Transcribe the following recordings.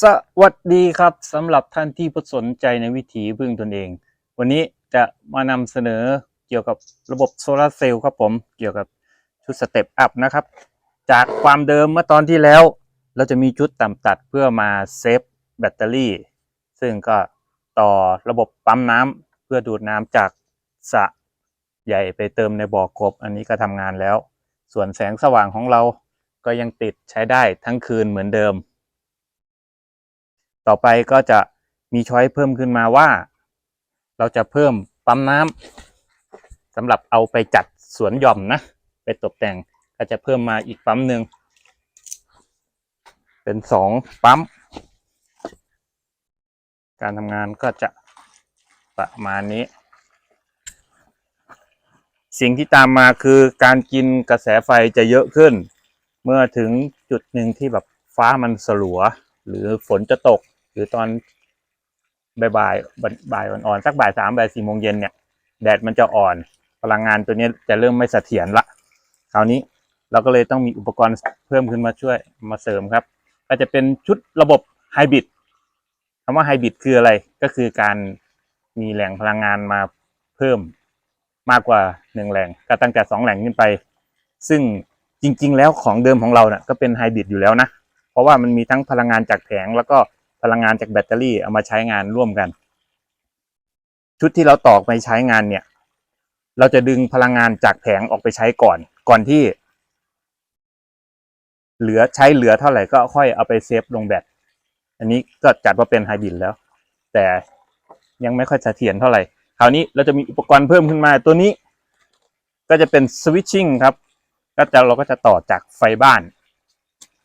สวัสดีครับสำหรับท่านที่สนใจในวิถีพึ่งตนเอง วันนี้จะมานำเสนอเกี่ยวกับระบบโซลาเซลล์ครับผมเกี่ยวกับชุดสเต็ปอัพนะครับ จากความเดิมเมื่อตอนที่แล้ว เราจะมีชุดต่ำตัดเพื่อมาเซฟแบตเตอรี่ ซึ่งก็ต่อระบบปั๊มน้ำเพื่อดูดน้ำจากสระใหญ่ไปเติมในบ่อกบ อันนี้ก็ทำงานแล้ว ส่วนแสงสว่างของเราก็ยังติดใช้ได้ทั้งคืนเหมือนเดิม ต่อไปก็จะมีช้อยเพิ่มขึ้นมาว่า เราจะเพิ่มปั๊มน้ำสำหรับเอาไปจัดสวนหย่อมนะ ไปตกแต่งก็จะเพิ่มมาอีกปั๊มหนึ่งเป็นสองปั๊ม การทำงานก็จะประมาณนี้ สิ่งที่ตามมาคือการกินกระแสไฟจะเยอะขึ้น เมื่อถึงจุดหนึ่งที่แบบฟ้ามันสลัว หรือฝนจะตก หรือตอนบ่ายบ่ายอ่อนๆสักบ่ายสามบ่ายสี่โมงเย็นเนี่ย แดดมันจะอ่อนพลังงานตัวนี้จะเริ่มไม่เสถียรละคราวนี้เราก็เลยต้องมีอุปกรณ์เพิ่มขึ้นมาช่วยมาเสริมครับ ก็จะเป็นชุดระบบไฮบริดคำว่าไฮบริดคืออะไรก็คือการมีแหล่งพลังงานมาเพิ่มมากกว่าหนึ่งแหล่งก็ตั้งแต่สองแหล่งขึ้นไป ซึ่งจริง ๆ แล้วของเดิมของเราเนะ่ะก็เป็นไฮบริดอยู่แล้วนะ เพราะว่ามันมีทั้งพลังงานจากแผงแล้วก็ พลังงานจากแบตเตอรี่เอามาใช้งานร่วมกัน ชุดที่เราต่อไปใช้งานเนี่ย เราจะดึงพลังงานจากแผงออกไปใช้ก่อน ก่อนที่ เหลือใช้เหลือเท่าไหร่ก็ค่อยเอาไปเซฟลงแบตอันนี้ก็จัดว่าเป็นไฮบริดแล้ว แต่ยังไม่ค่อยเสถียรเท่าไหร่คราวนี้เราจะมีอุปกรณ์เพิ่มขึ้นมาตัวนี้ ก็จะเป็นสวิตชิ่งครับ ก็จะเราก็จะต่อจากไฟบ้าน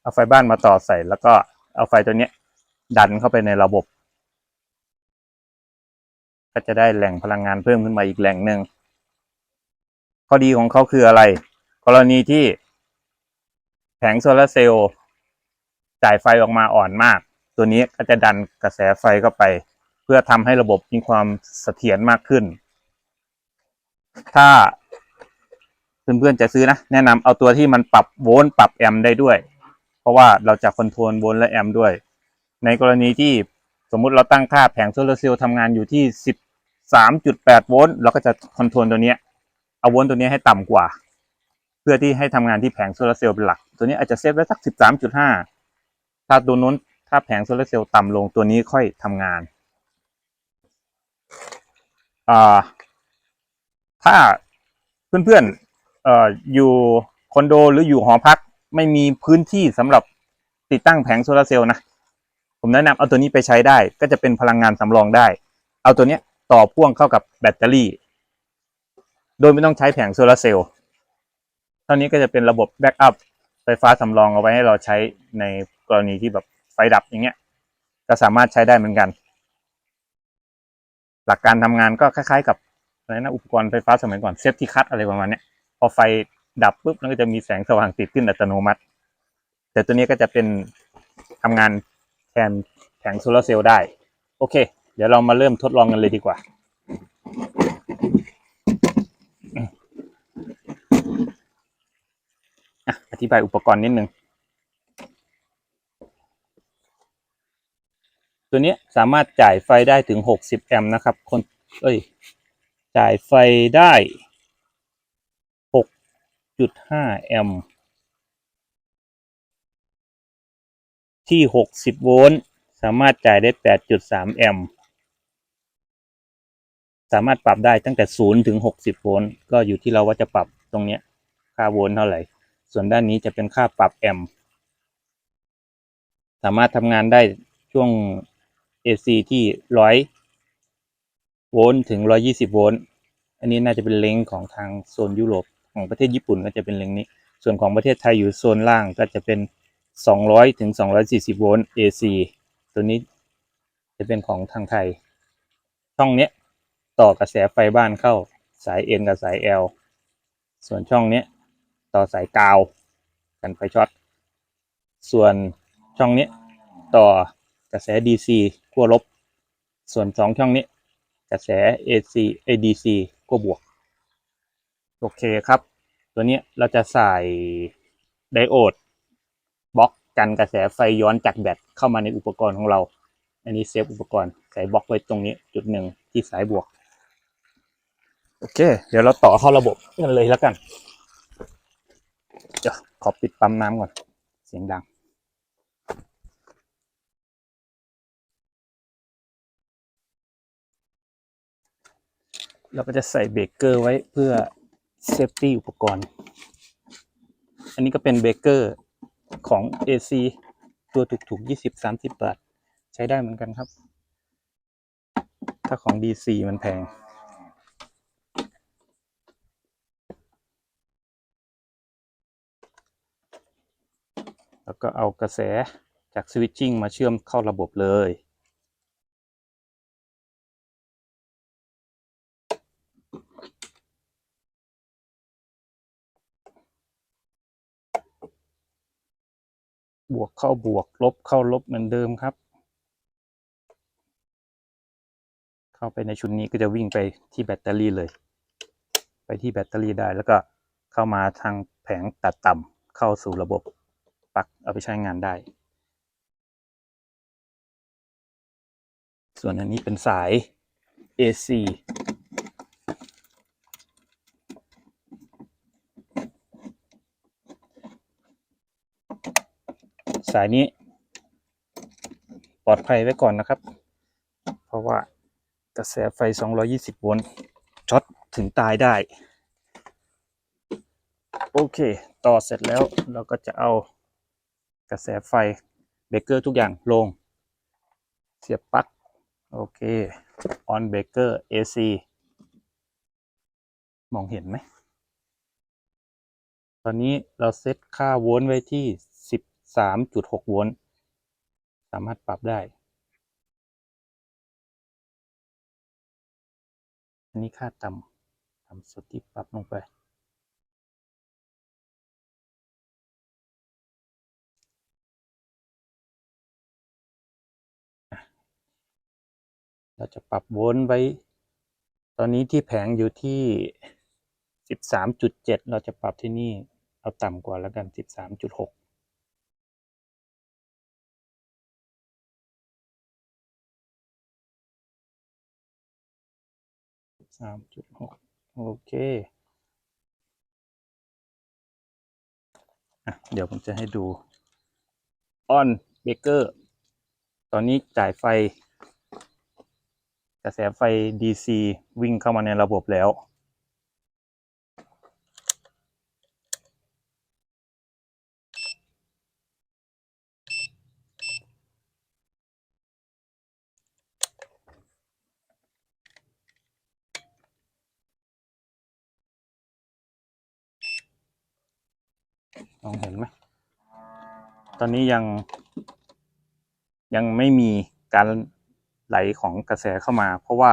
เอาไฟบ้านมาต่อใส่แล้วก็เอาไฟตัวเนี้ย ดันเข้าไปในระบบ ก็จะได้แหล่งพลังงานเพิ่มขึ้นมาอีกแหล่งหนึ่งข้อดีของเขาคืออะไร กรณีที่แผงโซลาร์เซลล์จ่ายไฟออกมาอ่อนมาก ตัวนี้ก็จะดันกระแสไฟเข้าไป เพื่อทำให้ระบบมีความเสถียรมากขึ้น ถ้าเพื่อนๆจะซื้อนะ แนะนำเอาตัวที่มันปรับโวลต์ปรับแอมป์ได้ด้วย เพราะว่าเราจะคอนโทรลโวลต์และแอมป์ด้วย ในกรณีที่สมมุติเราตั้งค่าแผงโซลาร์เซลล์ทำงานอยู่ที่ 13.8 โวลต์เราก็จะคอนโทรลตัวนี้เอาโวลต์ตัวนี้ให้ต่ำกว่า เพื่อที่ให้ทำงานที่แผงโซลาร์เซลล์เป็นหลัก ตัวนี้อาจจะเซฟไว้สัก 13.5 ถ้าตัวนู้นถ้าแผงโซลาร์เซลล์ต่ำลงตัวนี้ค่อยทำงานถ้าเพื่อนๆอออยู่คอนโดหรืออยู่หอพักไม่มีพื้นที่สำหรับติดตั้งแผงโซลาร์เซลล์นะ ผมแนะนำเอาตัวนี้ไปใช้ได้ ก็จะเป็นพลังงานสำรองได้ เอาตัวเนี้ยต่อพ่วงเข้ากับแบตเตอรี่ โดยไม่ต้องใช้แผงโซลาร์เซลล์เท่านี้ก็จะเป็นระบบแบ็กอัพไฟฟ้าสำรองเอาไว้ให้เราใช้ในกรณีที่แบบไฟดับอย่างเงี้ย ก็สามารถใช้ได้เหมือนกัน หลักการทำงานก็คล้ายๆ กับอะไรนะอุปกรณ์ไฟฟ้าสมัยก่อนเซฟที่คัตอะไรประมาณเนี้ยพอไฟดับปุ๊บมันก็จะมีแสงสว่างติดขึ้นอัตโนมัติ แต่ตัวนี้ก็จะเป็นทำงาน นแผงโซลาร์เซลล์ได้ โอเค เดี๋ยวเรามาเริ่มทดลองกันเลยดีกว่า อธิบายอุปกรณ์นิดนึง ตัวนี้สามารถจ่ายไฟได้ถึง 60 แอมป์นะครับ คน เอ้ย จ่ายไฟได้ 6.5 แอมป์ ที่ 60 โวลต์ สามารถจ่ายได้ 8.3 แอมป์ สามารถปรับได้ตั้งแต่ 0 ถึง 60 โวลต์ ก็อยู่ที่เราว่าจะปรับตรงเนี้ย ค่าโวลต์เท่าไหร่ ส่วนด้านนี้จะเป็นค่าปรับแอมป์ สามารถทำงานได้ช่วง AC ที่ 100 โวลต์ ถึง 120 โวลต์ อันนี้น่าจะเป็นเลงของทางโซนยุโรป ของประเทศญี่ปุ่นก็จะเป็นเลงนี้ ส่วนของประเทศไทยอยู่โซนล่างก็จะเป็น 200ถึง240 โวลต์ AC ตัวนี้จะเป็นของทางไทย ช่องเนี้ยต่อกระแสไฟบ้านเข้าสาย N กับสาย L ส่วนช่องเนี้ยต่อสายกาวกันไฟช็อต ส่วนช่องเนี้ยต่อกระแส DC ขั้วลบ ส่วนสองช่องนี้กระแส AC ADC ขั้วบวก โอเคครับ ตัวนี้เราจะใส่ไดโอด กันกระแสไฟย้อนจากแบตเข้ามาในอุปกรณ์ของเรา อันนี้เซฟอุปกรณ์ใส่บล็อกไว้ตรงนี้จุดหนึ่งที่สายบวก โอเค เดี๋ยวเราต่อเข้าระบบกันเลยแล้วกันเดี๋ยวขอปิดปั๊มน้ำก่อน เสียงดังเราก็จะใส่เบรกเกอร์ไว้เพื่อเซฟตี้อุปกรณ์ อันนี้ก็เป็นเบรกเกอร์ ของ AC ตัวถูกๆยี่สิบสามสิบบาท ใช้ได้เหมือนกันครับ ถ้าของ DC มันแพง แล้วก็เอากระแสจากสวิตชิ่งมาเชื่อมเข้าระบบเลย บวกเข้าบวกลบเข้าลบเหมือนเดิมครับ เข้าไปในชุดนี้ก็จะวิ่งไปที่แบตเตอรี่เลย ไปที่แบตเตอรี่ได้แล้วก็เข้ามาทางแผงตัดต่ำเข้าสู่ระบบปลั๊กเอาไปใช้งานได้ ส่วนอันนี้เป็นสาย AC สายนี้ ปลอดภัยไว้ก่อนนะครับ เพราะว่ากระแสไฟ 220 โวลต์ช็อตถึงตายได้ โอเค ต่อเสร็จแล้วเราก็จะเอากระแสไฟเบรกเกอร์ทุกอย่างลง เสียบปลั๊กโอเค on breaker AC มองเห็นไหม ตอนนี้เราเซตค่าโวลต์ไว้ที่ 13.6โวลต์สามารถปรับได้ อันนี้ค่าต่ำต่ำสุดที่ปรับลงไป เราจะปรับโวลต์ไว้ ตอนนี้ที่แผงอยู่ที่สิบสามจุดเจ็ดเราจะปรับที่นี่ เอาต่ำกว่าแล้วกันสิบสามจุดหก สามจุดหกโอเคอะเดี๋ยวผมจะให้ดูออนเบเกอร์ตอนนี้จ่ายไฟ กระแสไฟ DC วิ่งเข้ามาในระบบแล้ว มองเห็นไหม ตอนนี้ยัง ยังไม่มีการไหลของกระแสเข้ามา เพราะว่า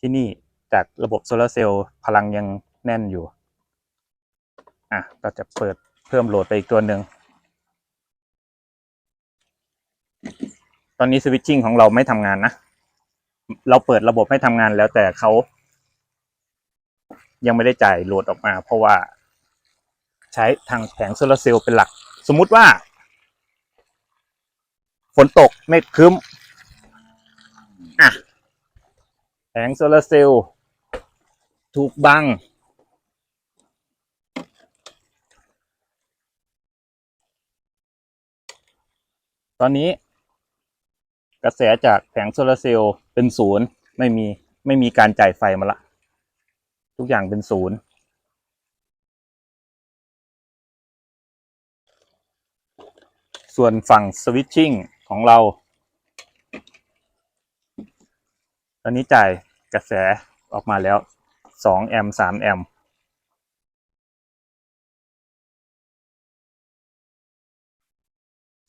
ที่นี่จากระบบโซลาร์เซลล์พลังยังแน่นอยู่ อะเราจะเปิดเพิ่มโหลดไปอีกตัวหนึ่ง ตอนนี้สวิตชิ่งของเราไม่ทำงานนะ เราเปิดระบบให้ทำงานแล้วแต่เขายังไม่ได้จ่ายโหลดออกมา เพราะว่า ใช้ทางแผงโซลาร์เซลล์เป็นหลัก สมมุติว่า ฝนตกเมฆคึ้มอะแผงโซลาร์เซลล์ถูกบัง ตอนนี้ กระแสจากแผงโซลาร์เซลล์เป็นศูนย์ไม่มีไม่มีการจ่ายไฟมาละ ทุกอย่างเป็นศูนย์ ส่วนฝั่งสวิตชิ่งของเรา ตอนนี้จ่ายกระแสออกมาแล้ว2แอมป์3แอมป์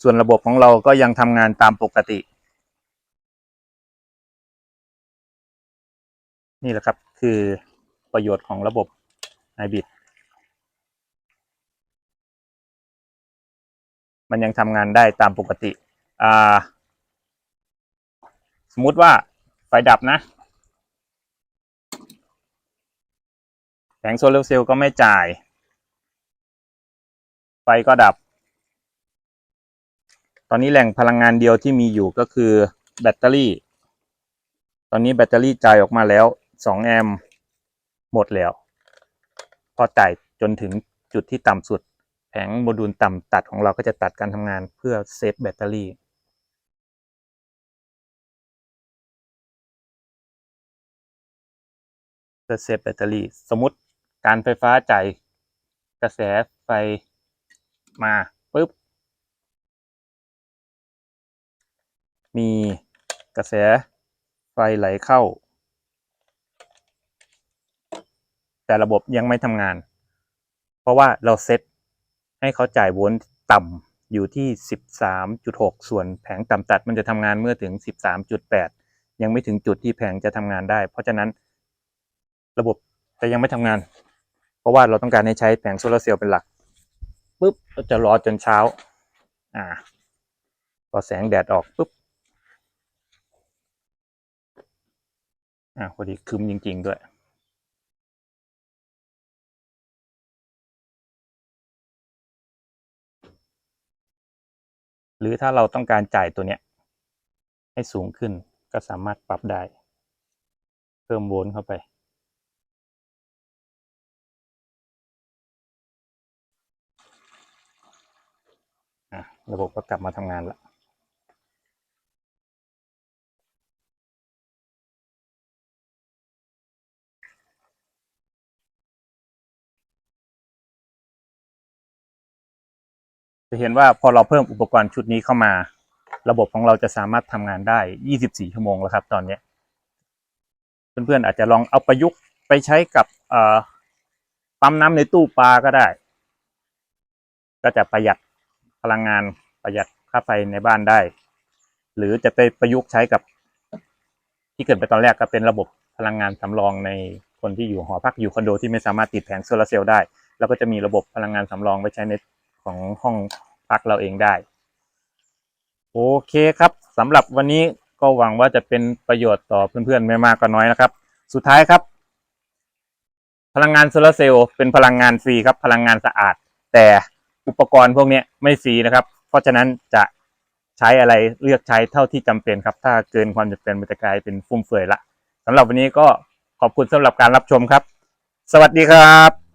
ส่วนระบบของเราก็ยังทำงานตามปกติ นี่แหละครับคือประโยชน์ของระบบ Hybrid มันยังทำงานได้ตามปกติอ่าสมมติว่าไฟดับนะแผงโซลาร์เซลล์ก็ไม่จ่าย ไฟก็ดับ ตอนนี้แหล่งพลังงานเดียวที่มีอยู่ก็คือแบตเตอรี่ ตอนนี้แบตเตอรี่จ่ายออกมาแล้ว 2 แอมป์หมดแล้ว พอจ่ายจนถึงจุดที่ต่ำสุด งโมดูลต่ำตัดของเราก็จะตัดการทำงานเพื่อเซฟแบตเตอรี่เพื่อเซฟแบตเตอรี่ สมมติการไฟฟ้าจ่ายกระแสไฟมาปุ๊บ มีกระแสไฟไหลเข้า แต่ระบบยังไม่ทำงาน เพราะว่าเราเซต ให้เขาจ่ายโวลต์ต่ำอยู่ที่ 13.6 ส่วนแผงต่ำตัดมันจะทำงานเมื่อถึง 13.8 ยังไม่ถึงจุดที่แผงจะทำงานได้ เพราะฉะนั้นระบบจะยังไม่ทำงาน เพราะว่าเราต้องการให้ใช้แผงโซลาร์เซลล์เป็นหลักปุ๊บเราจะรอจนเช้า อ่าพอแสงแดดออกปุ๊บอ่าพอดีคืมจริง ๆ ด้วย หรือถ้าเราต้องการจ่ายตัวเนี้ยให้สูงขึ้นก็สามารถปรับได้ เพิ่มโวลต์เข้าไป ระบบก็กลับมาทำงานแล้ว จะเห็นว่าพอเราเพิ่มอุปกรณ์ชุดนี้เข้ามา ระบบของเราจะสามารถทำงานได้ 24 ชั่วโมงแล้วครับ ตอนเนี้เพื่อนๆอาจจะลองเอาประยุกต์ไปใช้กับปั๊มน้ำในตู้ปลาก็ได้ ก็จะประหยัดพลังงานประหยัดค่าไฟในบ้านได้ หรือจะไปประยุกต์ใช้กับ ที่เกิดไปตอนแรกก็เป็นระบบพลังงานสำรองในคนที่อยู่หอพักอยู่คอนโดที่ไม่สามารถติดแผงโซลาร์เซลล์ได้ แล้วก็จะมีระบบพลังงานสำรองไว้ใช้ใน ของห้องพักเราเองได้ โอเคครับสำหรับวันนี้ก็หวังว่าจะเป็นประโยชน์ต่อเพื่อนๆไม่มากก็น้อยนะครับ สุดท้ายครับ พลังงานโซลาร์เซลล์เป็นพลังงานฟรีครับ พลังงานสะอาด แต่อุปกรณ์พวกนี้ไม่ฟรีนะครับ เพราะฉะนั้นจะใช้อะไรเลือกใช้เท่าที่จำเป็นครับ ถ้าเกินความจำเป็นมันจะกลายเป็นฟุ่มเฟือยละสำหรับวันนี้ก็ขอบคุณสำหรับการรับชมครับ สวัสดีครับ